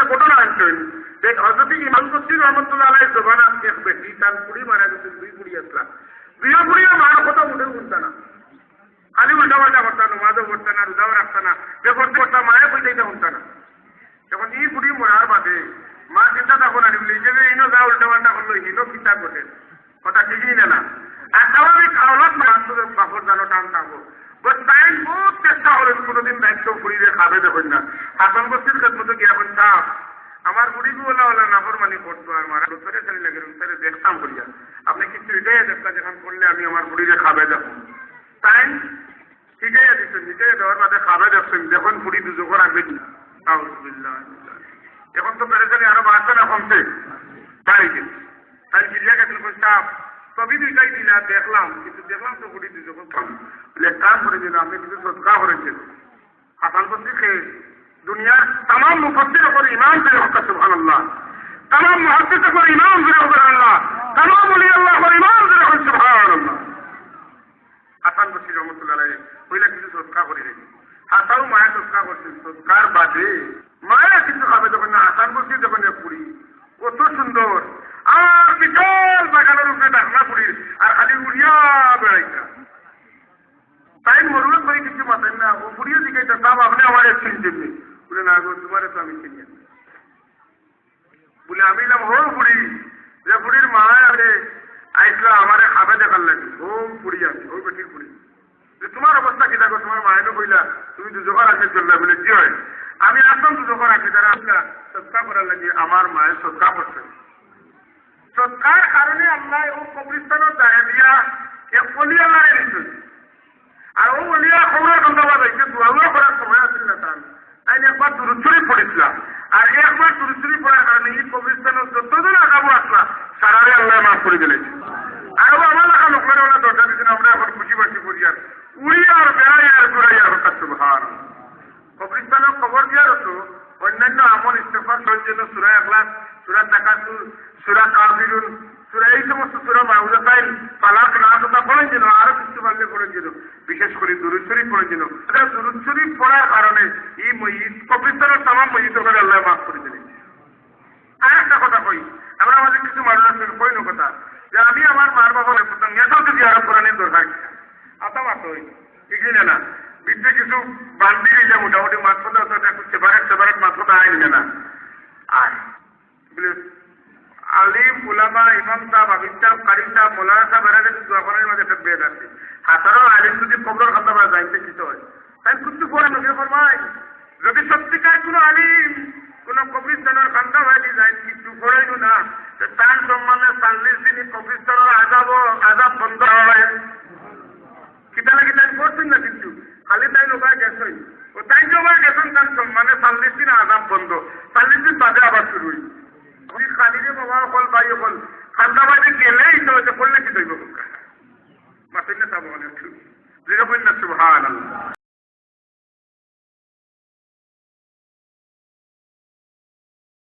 একটা ঘটনা আনছেন যে হজরত ইমাম বসির রহমতুল্লাহ আলাই জবান এক বেটি তার কুড়ি মারা গেছে, দুই কুড়ি আসলা দুই কুড়িয়ে মার কথা উঠে উঠতা না। খালি উল্টা পাল্টা করতা না মাদও করতা না, রোজাও রাখতা না যে করতে করতা মায়ে কইতে উঠতা না। যখন ই বুড়ি মরার বাদে মা চিন্তা তখন আনি বলি যে ইনো যা উল্টা পাল্টা করল হিনো চিন্তা করতেন কথা ঠিকই না। না আর স্বাভাবিক আওলাদ মানুষ বাপর জানো টান থাকব তাই বহুত চেষ্টা করেন কোনোদিন দায়িত্ব ফুরিয়ে খাবে দেখুন না। হাসান বস্তির খেদমতো গিয়ে এখন সাপ আমার বুড়ি বলা হলো নাফর মানি করতো আর মারা। রুতরে খালি লাগে রুতরে দেখতাম করিয়া। আপনি কিছু এটাই দেখতা যখন করলে আমি আমার বুড়িরে খাবে দেখুন তাই ঠিকই দিচ্ছেন ঠিকই দেওয়ার বাদে খাবে দেখছেন, দেখুন বুড়ি দুজোকে রাখবে আউজবিল্লাহ এখন তো পেরেছেন আরও বাড়ছে না কমছে। তাই তাই ফিরিয়া গেছিল সাপ সবই দুইটাই দিলা দেখলাম, কিন্তু দেখলাম তো বুড়ি দুজোকে কম বলে, কাম করে দিলাম আপনি কিছু সৎকা করেছেন হাসান বস্তি খেয়ে দুনিয়ার তাম মুফসির ওপর ইমান করে হকা সুবহান আল্লাহ তাম মহাদ্দিস ওপর ইমান করে হকা আল্লাহ তাম বলি আল্লাহ ওপর ইমান করে হক সুবহান আল্লাহ হাসান বস্তি রহমতুল্লাহ কইলা কিছু সৎকা করে দিন হাসাও মায়া সৎকা করছেন সৎকার বাদে মায়া কিন্তু খাবে যখন না হাসান বস্তি যখন পুরি কত সুন্দর বাগানের উপরে ডাকনা পুরীর আর খালি উড়িয়া বেড়াইতা তাই মরুল করে কিছু মাতেন না, ও বুড়িয়ে দিকে তো আপনি আমার চিনছেন বলে, না গো, তোমার তো আমি চিনি বলে, আমি নাম হো বুড়ি, যে বুড়ির মা আরে আইসলা আমারে খাবে দেখার লাগে। ও বুড়ি আছে ও বেটির যে, তোমার অবস্থা কি দেখো? তোমার মায়েরও কইলা, তুমি দুজোকা রাখতে চললে। বলে, কি হয়? আমি একদম দুজোকা রাখি, তারা আসলা সৎকা করার লাগে, আমার মায়ের সৎকা করছে। সৎকার কারণে আল্লাহ ও কবরিস্তানের জায়গা দিয়া এক অলি আল্লাহ নিচ্ছেন আর ও অলিয়া খবরের গন্ধবা যাইছে দোয়াগুলো করার সময় আছিল না তার তাই একবার দূরচুরি পড়েছিলাম আর একবার দূরচুরি পড়ার কারণে এই কবরিস্তানের যতজন আগাবো আসলা সারারে আল্লাহ মাফ করে দিলেন আর ও আমার লেখা লোকের ওরা দরজা দিচ্ছেন আমরা এখন খুশি বাসি করি আর উড়ি আর বেড়াই আর ঘুরাই আর হঠাৎ ভার খবর দিয়ার হতো অন্যান্য আমল ইস্তফার জন্য সুরা একলাস সুরা টাকাসুর সুরা কাফিরুন, সুরা এই সমস্ত সুরা মাহুদাতাইন পালাক না কথা পড়েন যেন, আরও কিছু পারলে পড়েন যেন, বিশেষ করে দুরুদ শরীফ যেন। এটা দুরুদ শরীফ পড়ার কারণে এই মসজিদ কবরিস্তানের তামাম মসজিদ করে আল্লাহ মাফ করে দিলেন। আর একটা কথা কই, আমরা আমাদের কিছু মানুষের কই না কথা, যে আমি আমার মার বাবার নেশাও যদি আরও কোরআনের দরকার আতা মাত্র ঠিক না না? বিদ্যে কিছু বান্দি গেলে মোটামুটি মাত্রটা একটু সেপারেট সেপারেট মাত্রটা আইন না। আর আলিম উলামা ইমাম সাহেব আবিদ সাহেব কারিম সাহেব মোলানা সাহেব এরা কিন্তু দোয়াখানের মাঝে একটা বেদ আছে। হাজারো আলিম যদি কবর খাতা বা যাইতে কিছু হয়? তাই কিন্তু পরে নজর ফরমাই যদি সত্যিকার কোনো আলিম কোন কবিস্তানের খান্দা ভাইলি যায় কিছু পড়াইও না তার সম্মানে চাল্লিশ দিন কবিস্তানের আজাব আজাব বন্ধ হয়। কিতা লাগে তাই করছেন না কিন্তু? খালি তাই লোকা গেছই। ও তাই জমা গেছেন তার সম্মানে চাল্লিশ দিন আজাব বন্ধ। চাল্লিশ দিন বাদে আবার শুরু হই খালি যে বাবা অকল ভাই অকল, খান্দা বাদে গেলেই তো করলে কি দইব মাসে তা অনেক যেরকম না আল্লাহ